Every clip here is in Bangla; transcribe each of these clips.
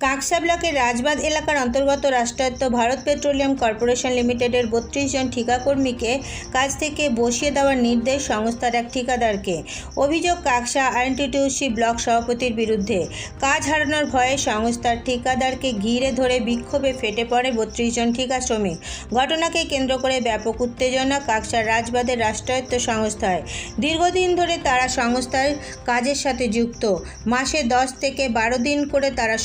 কাকসা ব্লকের রাজবাদ এলাকার অন্তর্গত রাষ্ট্রায়ত্ত ভারত পেট্রোলিয়াম কর্পোরেশন লিমিটেডের বত্রিশ জন ঠিকাকর্মীকে কাজ থেকে বসিয়ে দেওয়ার নির্দেশ সংস্থার এক ঠিকাদারকে। অভিযোগ, কাকসা আইএনটিটিউসি ব্লক সভাপতির বিরুদ্ধে। কাজ হারানোর ভয়ে সংস্থার ঠিকাদারকে ঘিরে ধরে বিক্ষোভে ফেটে পড়ে বত্রিশ জন ঠিকা শ্রমিক ঘটনাকে কেন্দ্র করে ব্যাপক উত্তেজনা কাকসার রাজবাদের রাষ্ট্রায়ত্ত সংস্থায়। দীর্ঘদিন ধরে তারা সংস্থার কাজের সাথে যুক্ত। মাসে দশ থেকে বারো দিন করে তারা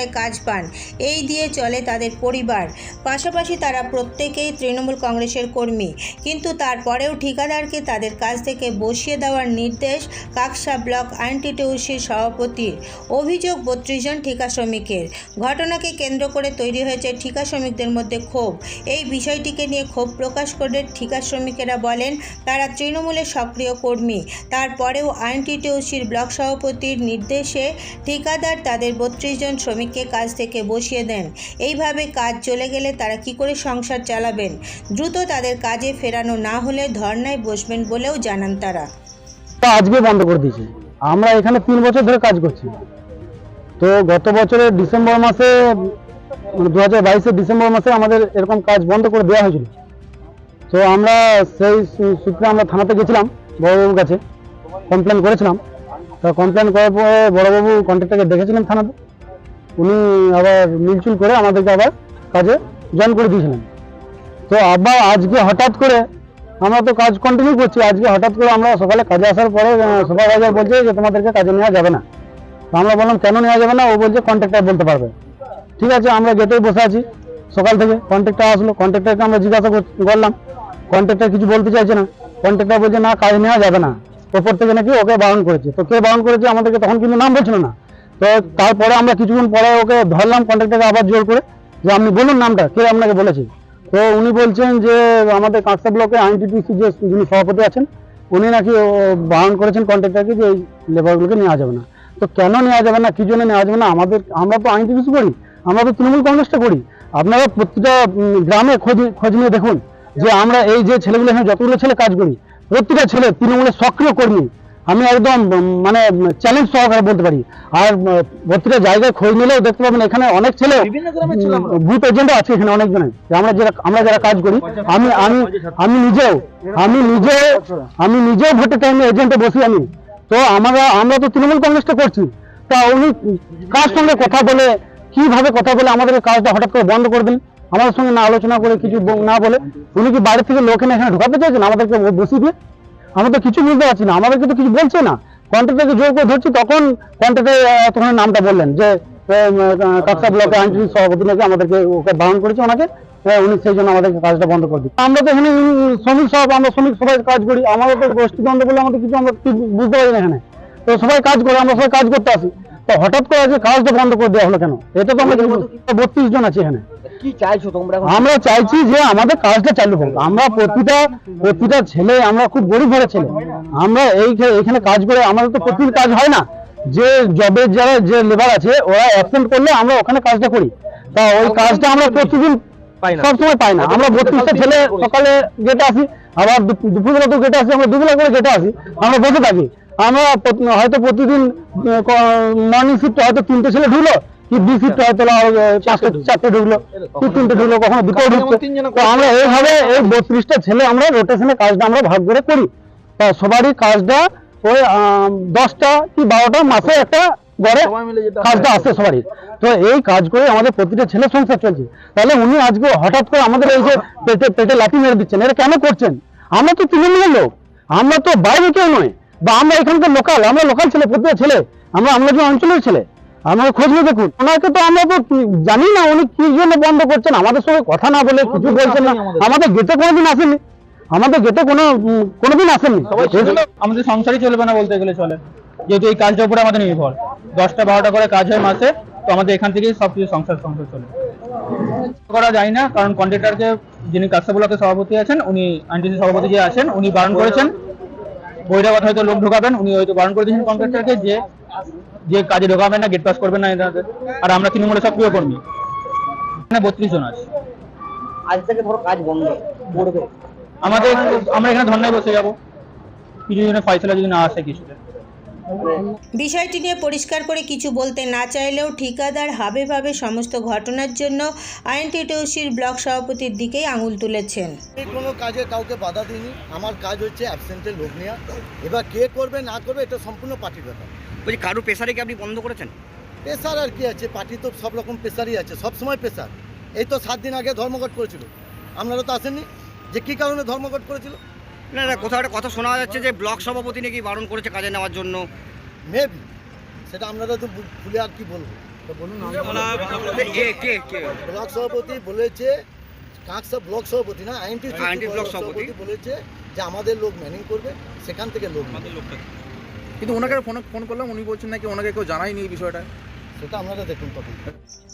সংস্থায় কাজ পান। এই দিয়ে চলে তাদের পরিবার। পাশাপাশি তারা প্রত্যেকেই তৃণমূল কংগ্রেসের কর্মী। কিন্তু তারপরেও ঠিকাদারকে তাদের কাজ থেকে বসিয়ে দেওয়ার নির্দেশ কাকসা ব্লক আইনটিটিউসির সভাপতির অভিযোগ বত্রিশ জন ঠিকা শ্রমিকের। ঘটনাকে কেন্দ্র করে তৈরি হয়েছে ঠিকা শ্রমিকদের মধ্যে ক্ষোভ। এই বিষয়টিকে নিয়ে ক্ষোভ প্রকাশ করে ঠিকা শ্রমিকেরা বলেন, তারা তৃণমূলের সক্রিয় কর্মী। তারপরেও আইনটিটিউসির ব্লক সভাপতির নির্দেশে ঠিকাদার তাদের বত্রিশ জন শ্রমিককে কাজ থেকে বসিয়ে দেন। এইভাবে কাজ চলে গেলে তারা কি করে সংসার চালাবেন? দ্রুত তাদের কাজে ফেরানো না হলে ধর্নায় বসবেন বলেও জানান তারা। আজকে বন্ধ করে দিয়েছি। আমরা এখানে তিন বছর ধরে কাজ করছি। তো গত বছরের ডিসেম্বর মাসে মানে দু হাজার বাইশের ডিসেম্বর মাসে আমাদের এরকম কাজ বন্ধ করে দেওয়া হয়েছিল। তো আমরা সেই সূত্রে আমরা থানাতে গেছিলাম, বড়বাবুর কাছে। কমপ্লেন করেছিলাম। তো কমপ্লেন করার পরে বড়বাবু কন্ট্রাক্টরকে দেখেছিলেন থানাতে। উনি আবার মিলচুল করে আমাদেরকে আবার কাজে জয়েন করে দিয়েছিলেন। তো আবার আজকে হঠাৎ করে আমরা তো কাজ কন্টিনিউ করছি, আজকে হঠাৎ করে আমরা সকালে কাজে আসার পরে সুপারভাইজার বলছে যে তোমাদেরকে কাজে নেওয়া যাবে না। তো আমরা বললাম, কেন নেওয়া যাবে না? ও বলছে কন্ট্রাক্টর বলতে পারবে। ঠিক আছে, আমরা গেটেই বসে আছি। সকাল থেকে কন্ট্রাক্টর আসলো কন্ট্রাক্টরকে আমরা জিজ্ঞাসা করলাম। কন্ট্রাক্টর কিছু বলতে চাইছে না। কন্ট্রাক্টর বলছে, না, কাজ নেওয়া যাবে না। ওপর থেকে নাকি ওকে বারণ করেছে। তো কে বারণ করেছে? আমাদেরকে তখন কিন্তু নাম বলছিল না। তো তারপরে আমরা কিছুক্ষণ পরে ওকে ধরলাম কন্ট্রাক্টরকে আবার জোর করে যে আপনি বলুন নামটা, কে আপনাকে বলেছে? তো উনি বলছেন যে আমাদের কাঁকসা ব্লকে আইনটিপিসি যে যিনি সভাপতি আছেন, উনি নাকি বারণ করেছেন কন্ট্রাক্টরকে যে এই লেবারগুলোকে নেওয়া যাবে না। তো কেন নেওয়া যাবে না, কি জন্য নেওয়া যাবে না? আমাদের, আমরা তো আইনটিপিসি করি, আমরা তো তৃণমূল কংগ্রেসটা করি। আপনারা প্রতিটা গ্রামে খোঁজ খোঁজ নিয়ে দেখুন যে আমরা এই যে ছেলেগুলো এখানে যতগুলো ছেলে কাজ করি, প্রতিটা ছেলে তৃণমূলের সক্রিয় কর্মী। আমি একদম মানে চ্যালেঞ্জ সহকারে বলতে পারি। আর প্রতিটা জায়গায় খোঁজ নিলেও দেখতে পাবেন এখানে অনেক ছেলে বিভিন্ন গ্রামের ছেলে আমরা। বুথ এজেন্ট আছে এখানে অনেকজনের আমরা যারা আমরা যারা কাজ করি আমি আমি আমি নিজেও আমি নিজেও আমি নিজেও ভোটের টাইমে এজেন্টে বসি আমি। তো আমরা আমরা তো তৃণমূল কংগ্রেসটা করছি। তা উনি কার সঙ্গে কথা বলে কীভাবে কথা বলে আমাদের কাজটা হঠাৎ করে বন্ধ করে দিন? আমাদের সঙ্গে না আলোচনা করে কিছু না বলে। উনি কি বাইরে থেকে লোক এনে এখানে ঢোকাতে চাইছেন আমাদেরকে বসিয়ে দিয়ে? আমরা তো কিছু বুঝতে পারছি না, আমাদেরকে তো কিছু বলছে না। কন্ট্রাক্টরকে জোর করে ধরছি, তখন কন্ট্রাক্টর তখন নামটা বললেন যে কাকসা ব্লকে আইনজীবী সভাপতি নাকি আমাদেরকে ওকে বারণ করেছে ওনাকে উনি সেই জন্য আমাদেরকে কাজটা বন্ধ করে দিচ্ছে। আমরা তো এখানে শ্রমিক সব আমরা শ্রমিক সবাই কাজ করি, আমাদের তো গোষ্ঠী দ্বন্দ্ব বলে আমাদের কিছু আমরা বুঝতে পারি না এখানে। তো সবাই কাজ করে, আমরা সবাই কাজ করতে আসি। তো হঠাৎ করে আজকে কাজটা বন্ধ করে দেওয়া হলো কেন? এটা তো আমরা বত্রিশ জন আছি এখানে। কি চাইছো তোমরা আমরা চাইছি যে আমাদের কাজটা চালু হোক। আমরা প্রতিটা প্রতিটা ছেলে আমরা খুব গরিব ঘরের ছেলে। আমরা এই এখানে কাজ করে আমাদের তো প্রতিদিন কাজ হয় না। যে জবের যারা যে লেবার আছে ওরা অ্যাবসেন্ট করলে আমরা ওখানে কাজটা করি। তা ওই কাজটা আমরা প্রতিদিন সবসময় পাই না। আমরা বত্রিশটা ছেলে সকালে গেটে আসি আবার দুপ- দুপুরবেলা তো গেটে আসি আমরা দুবেলা করে গেটে আসি আমরা বসে থাকি। আমরা হয়তো প্রতিদিন মর্নিং শিফট হয়তো তিনটে ছেলে ঢুকলো কি বি শিফট হয়তো পাঁচটা চারটে ঢুকলো কি তিনটে ঢুকলো কখনো দুটো ঢুকছে তো আমরা এইভাবে এই বত্রিশটা ছেলে আমরা রোটেশনে কাজটা আমরা ভাগ করে করি। তা সবারই কাজটা ওই দশটা কি বারোটা মাসে একটা গড়ে কাজটা আসে সবারই। তো এই কাজ করে আমাদের প্রতিটা ছেলে সংসার চলছে। তাহলে উনি আজকে হঠাৎ করে আমাদের এই যে পেটে পেটে লাঠি মেরে দিচ্ছেন এটা কেন করছেন? আমরা তো তৃণমূলের লোক। আমরা তো বাইরে কেউ নয়। বা আমরা এখানকার লোকাল আমরা লোকাল ছেলে প্রতিটা ছেলে আমরা আমরা যে অঞ্চলের ছেলে। আমরা খোঁজ নিয়ে দেখুন। ওনাকে তো আমরা তো জানি না উনি কি জন্য বন্ধ করছেন। আমাদের সঙ্গে কথা না বলে কিছু বলছেন না। আমাদের গেটে কোনোদিন আসেনি। আমাদের গেটে কোনো কোনোদিন আসেননি আমাদের সংসারই চলবে না বলতে গেলে চলে। যেহেতু এই কাজটার উপরে আমাদের নির্ভর। দশটা বারোটা করে কাজ হয় মাসে তো আমাদের এখান থেকেই সব কিছু সংসার সংসার চলে। করা যায় না কারণ কন্ট্রাক্টরকে যিনি কাকসা ব্লকের সভাপতি আছেন উনি আইনটিসি সভাপতি যে আছেন উনি বারণ করেছেন। বহিরাগত হয়তো লোক ঢোকাবেন উনি হয়তো বারণ করে দিয়েছেন কন্ট্রাক্টরকে যে যে কাজে ঢোকাবেন না গেট পাস করবেন না এনাদের। আর আমরা তৃণমূলের সক্রিয় কর্মী এখানে বত্রিশ জন আছে। আজ থেকে ধরো কাজ বন্ধ। করবে আমাদের আমরা এখানে ধর্নায় বসে যাব। কিছু জনের ফয়সলা যদি না আসে কিছুতে। বিষয়টি নিয়ে পরিষ্কার করে কিছু বলতে না চাইলেও ঠিকাদার হাবে ভাবে সমস্ত ঘটনার জন্য আইএনটিটিউসির ব্লক সভাপতির দিকেই আঙুল তুলেছেন। কোনো কাজে কাউকে বাধা দিইনি। আমার কাজ হচ্ছে অ্যাবসেন্টের লোক নেওয়া। এবার কে করবে না করবে এটা সম্পূর্ণ পার্টির ব্যাপার। বলছি কারও পেশারে কি আপনি বন্ধ করেছেন? প্রেশার আর কি আছে? পার্টি তো সব রকম প্রেশারই আছে সব সময় প্রেশার এই তো সাত দিন আগে ধর্মঘট করেছিল। আপনারা তো আসেননি? যে কী কারণে ধর্মঘট করেছিল? না না কোথাও একটা কথা শোনা যাচ্ছে যে ব্লক সভাপতি নাকি বারণ করেছে কাজে নেওয়ার জন্য। মেবি সেটা আপনারা তো ভুলে আর কি বলব? তো বলুন কে কে কে? ব্লক সভাপতি বলেছে কাঁকসা ব্লক সভাপতি না আইনটি আইনটি ব্লক সভাপতি। বলেছে যে আমাদের লোক ম্যানিং করবে সেখান থেকে লোক নেবে। কিন্তু ওনাকে ফোন ফোন করলাম উনি বলছেন নাকি ওনাকে কেউ জানায়নি এই বিষয়টা আপনারা দেখুন তখন।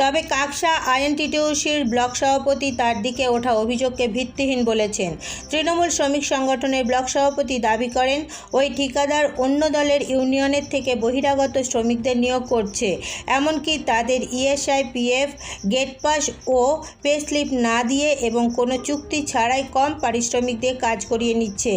তবে কাকসা আইএনটিটিউসির ব্লক সভাপতি তার দিকে ওঠা অভিযোগকে ভিত্তিহীন বলেছেন। তৃণমূল শ্রমিক সংগঠনের ব্লক সভাপতি দাবি করেন, ওই ঠিকাদার অন্য দলের ইউনিয়নের থেকে বহিরাগত শ্রমিকদের নিয়োগ করছে। এমনকি তাদের ইএসআই পিএফ গেট পাস ও পে স্লিপ না দিয়ে এবং কোনো চুক্তি ছাড়াই কম পারিশ্রমিক দিয়ে কাজ করিয়ে নিচ্ছে।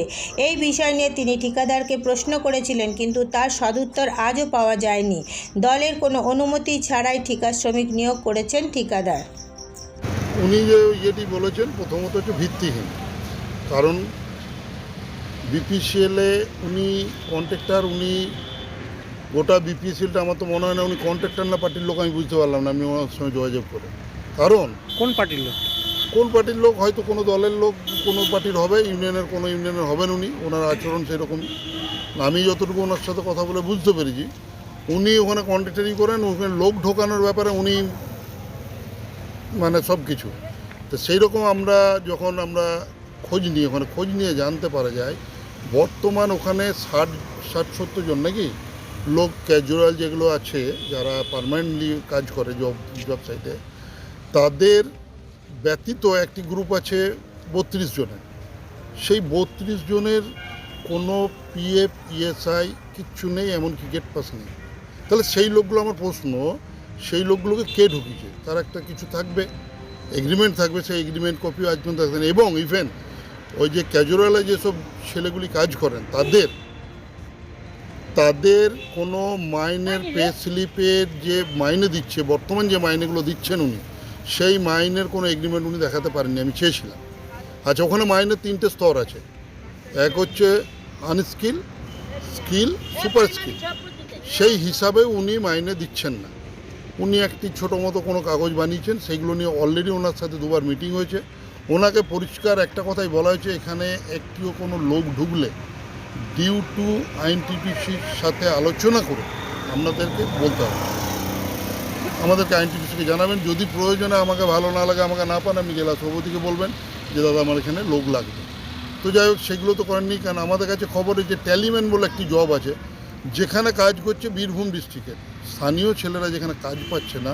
এই বিষয় নিয়ে তিনি ঠিকাদারকে প্রশ্ন করেছিলেন, কিন্তু তার সদুত্তর আজও পাওয়া যায়নি। দলের কোনো অনুমতি ছাড়াই ঠিকা শ্রমিক নিয়োগ করেছেন ঠিকাদার। উনি যে যেটি বলেছেন প্রথমত একটু ভিত্তিহীন। কারণ বিপিসিএলে উনি কন্ট্রাক্টর উনি গোটা বিপিসিএলটা আমার তো মনে হয় না উনি কন্ট্রাক্টর না পার্টির লোক আমি বুঝতে পারলাম না আমি ওনার সঙ্গে যোগাযোগ করে। কারণ কোন পার্টির লোক? কোন পার্টির লোক? হয়তো কোনো দলের লোক কোনো পার্টির হবে ইউনিয়নের কোনো ইউনিয়নের হবেন উনি ওনার আচরণ সেরকম। আমি যতটুকু ওনার সাথে কথা বলে বুঝতে পেরেছি। উনি ওখানে কন্ট্রাক্টারি করেন, ওখানে লোক ঢোকানোর ব্যাপারে উনি মানে সব কিছু। তো সেই রকম আমরা যখন আমরা খোঁজ নিই, ওখানে খোঁজ নিয়ে জানতে পারা যায়, বর্তমান ওখানে ষাট ষাট, সত্তর জন নাকি লোক ক্যাজুয়াল যেগুলো আছে, যারা পারমানেন্টলি কাজ করে জব জব সাইটে তাদের ব্যতীত একটি গ্রুপ আছে বত্রিশ জনের। সেই বত্রিশ জনের কোনো পিএফ ইএসআই কিচ্ছু নেই, এমনকি গেট পাস নেই। তাহলে সেই লোকগুলো আমার প্রশ্ন সেই লোকগুলোকে কে ঢুকিয়েছে? তার একটা কিছু থাকবে এগ্রিমেন্ট থাকবে সেই এগ্রিমেন্ট কপিও আজ পর্যন্ত থাকবে। এবং ইভেন ওই যে ক্যাজুয়ালে যেসব ছেলেগুলি কাজ করেন তাদের তাদের কোনো মাইনের পে স্লিপের যে মাইনে দিচ্ছে বর্তমান যে মাইনেগুলো দিচ্ছেন উনি সেই মাইনের কোনো এগ্রিমেন্ট উনি দেখাতে পারেননি আমি চেয়েছিলাম। আচ্ছা ওখানে মাইনের তিনটে স্তর আছে। এক হচ্ছে আনস্কিল স্কিল সুপার স্কিল সেই হিসাবে উনি মাইনে দিচ্ছেন না। উনি একটি ছোটো মতো কোনো কাগজ বানিয়েছেন সেইগুলো নিয়ে অলরেডি ওনার সাথে দুবার মিটিং হয়েছে। ওনাকে পরিষ্কার একটা কথাই বলা হয়েছে, এখানে একটিও কোনো লোক ঢুকলে ডিউ টু আইনটিটিসির সাথে আলোচনা করে আপনাদেরকে বলতে হবে। আমাদেরকে আইনটিটিসিকে জানাবেন, যদি প্রয়োজনে আমাকে ভালো না লাগে, আমাকে না পান, আপনি জেলা সভাপতিকে বলবেন যে, দাদা, আমার এখানে লোক লাগবে। তো যাই হোক, সেগুলো তো করেননি, কারণ আমাদের কাছে খবরে যে ট্যালিম্যান বলে একটি জব আছে যেখানে কাজ করছে বীরভূম ডিস্ট্রিক্টের স্থানীয় ছেলেরা যেখানে কাজ পাচ্ছে না,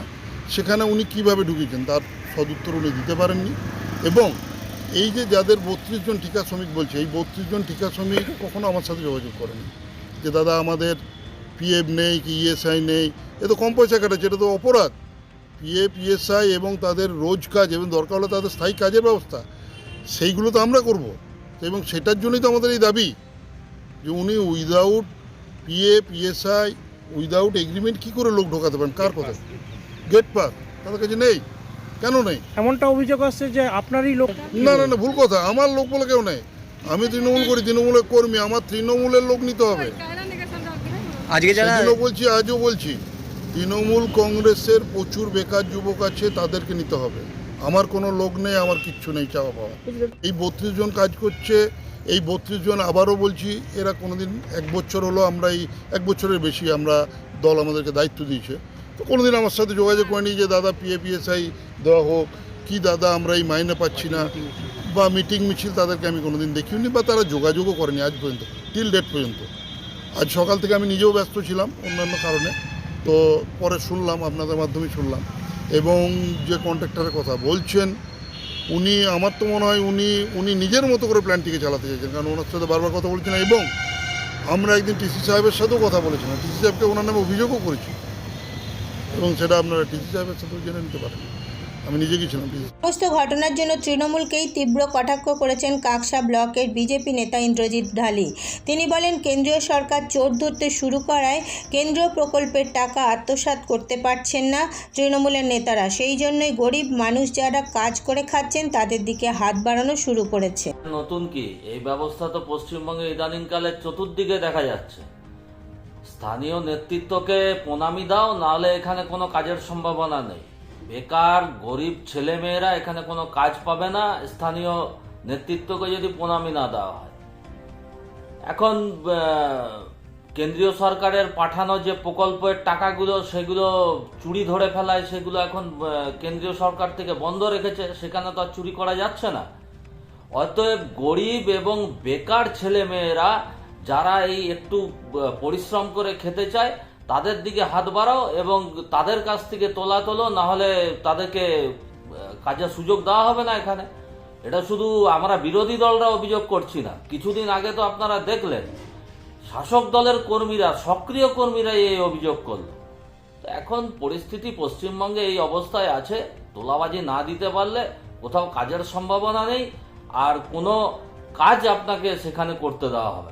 সেখানে উনি কীভাবে ঢুকেছেন তার সদুত্তর উনি দিতে পারেননি। এবং এই যে যাদের বত্রিশ জন ঠিকা শ্রমিক বলছে, এই বত্রিশ জন ঠিকা শ্রমিক কখনো আমার সাথে যোগাযোগ করেনি। যে দাদা, আমাদের পিএফ নেই কি ইএসআই নেই, এ তো কম পয়সা কাটাচ্ছে, এটা তো অপরাধ। পিএফ, ইএসআই এবং তাদের রোজ কাজ এবং দরকার হলে তাদের স্থায়ী কাজের ব্যবস্থা, সেইগুলো তো আমরা করব। এবং সেটার জন্যই তো আমাদের এই দাবি যে উনি without PF ESI without agreement কী করে লোক ঢোকাতে পারেন? কার কথা? গেট পাস তাদের কাছে নেই? কেন নেই? এমনটা অভিযোগ আসছে যে আপনারই লোক না না না ভুল কথা। আমার লোক বলে কেউ নেই। আমি তৃণমূল করি তৃণমূলের কর্মী। আমার তৃণমূলের লোক নিতে হবে। আজকে যারা বলছি আজও বলছি তৃণমূল কংগ্রেসের প্রচুর বেকার যুবক আছে তাদেরকে নিতে হবে। আমার কোনো লোক নেই, আমার কিচ্ছু নেই চাওয়া পাওয়া এই বত্রিশ জন কাজ করছে, এই বত্রিশ জন আবারও বলছি, এরা কোনোদিন এক বছর হলো আমরা এই, এক বছরের বেশি আমরা দল আমাদেরকে দায়িত্ব দিয়েছে। তো কোনোদিন আমার সাথে যোগাযোগ করেনি যে, দাদা পিএ পিএসআই দেওয়া হোক, কি দাদা আমরা এই মাইনে পাচ্ছি না? বা মিটিং মিছিল তাদেরকে আমি কোনোদিন দেখিনি, বা তারা যোগাযোগও করেনি আজ পর্যন্ত টিল ডেট পর্যন্ত। আজ সকাল থেকে আমি নিজেও ব্যস্ত ছিলাম অন্যান্য কারণে। তো পরে শুনলাম, আপনাদের মাধ্যমে শুনলাম। এবং যে কন্ট্রাক্টারের কথা বলছেন, উনি, আমার তো মনে হয় উনি উনি নিজের মতো করে প্ল্যানটিকে চালাতে চাইছেন, কারণ ওনার সাথে বারবার কথা বলছেন এবং আমরা একদিন টিসি সাহেবের সাথেও কথা বলেছিলাম টিসি সাহেবকে ওনার নামে অভিযোগও করেছি, এবং সেটা আপনারা টিসি সাহেবের সাথেও জেনে নিতে পারেন। আমি নিজে গেছিলাম সমস্ত ঘটনার জন্য তৃণমূলকেই তীব্র কটাক্ষ করেছেন কাকসা ব্লকের বিজেপি নেতা ইন্দ্রজিৎ ঢালি। তিনি বলেন কেন্দ্রীয় সরকার চোর ধরতে শুরু করায় কেন্দ্রীয় প্রকল্পের টাকা আত্মসাৎ করতে পারছেন না তৃণমূলের নেতারা। সেই জন্যই গরিব মানুষ যারা কাজ করে খাচ্ছেন তাদের দিকে হাত বাড়ানো শুরু করেছে। নতুন কি? এই ব্যবস্থা তো পশ্চিমবঙ্গে ইদানিংকালে চতুর্দিকে দেখা যাচ্ছে। স্থানীয় নেতৃত্বকে প্রণামি দাও নাহলে এখানে কোনো কাজের সম্ভাবনা নেই। বেকার, গরিব ছেলেমেয়েরা এখানে কোনো কাজ পাবে না, স্থানীয় নেতৃত্বকে যদি প্রণামি না দেওয়া হয়। এখন কেন্দ্রীয় সরকারের পাঠানো যে প্রকল্পের টাকাগুলো, সেগুলো চুরি ধরে ফেলায়, সেগুলো এখন কেন্দ্রীয় সরকার থেকে বন্ধ রেখেছে, সেখানে তো আর চুরি করা যাচ্ছে না। অতএব গরিব এবং বেকার ছেলে মেয়েরা যারা এই একটু পরিশ্রম করে খেতে চায় তাদের দিকে হাত বাড়াও এবং তাদের কাছ থেকে তোলা তোলো না হলে তাদেরকে কাজের সুযোগ দেওয়া হবে না এখানে। এটা শুধু আমরা বিরোধী দলরা অভিযোগ করছি না। কিছুদিন আগে তো আপনারা দেখলেন, শাসক দলের কর্মীরা, সক্রিয় কর্মীরা এই অভিযোগ করল। এখন পরিস্থিতি পশ্চিমবঙ্গে এই অবস্থায় আছে, তোলাবাজি না দিতে পারলে কোথাও কাজের সম্ভাবনা নেই, আর কোনো কাজ আপনাকে সেখানে করতে দেওয়া হবে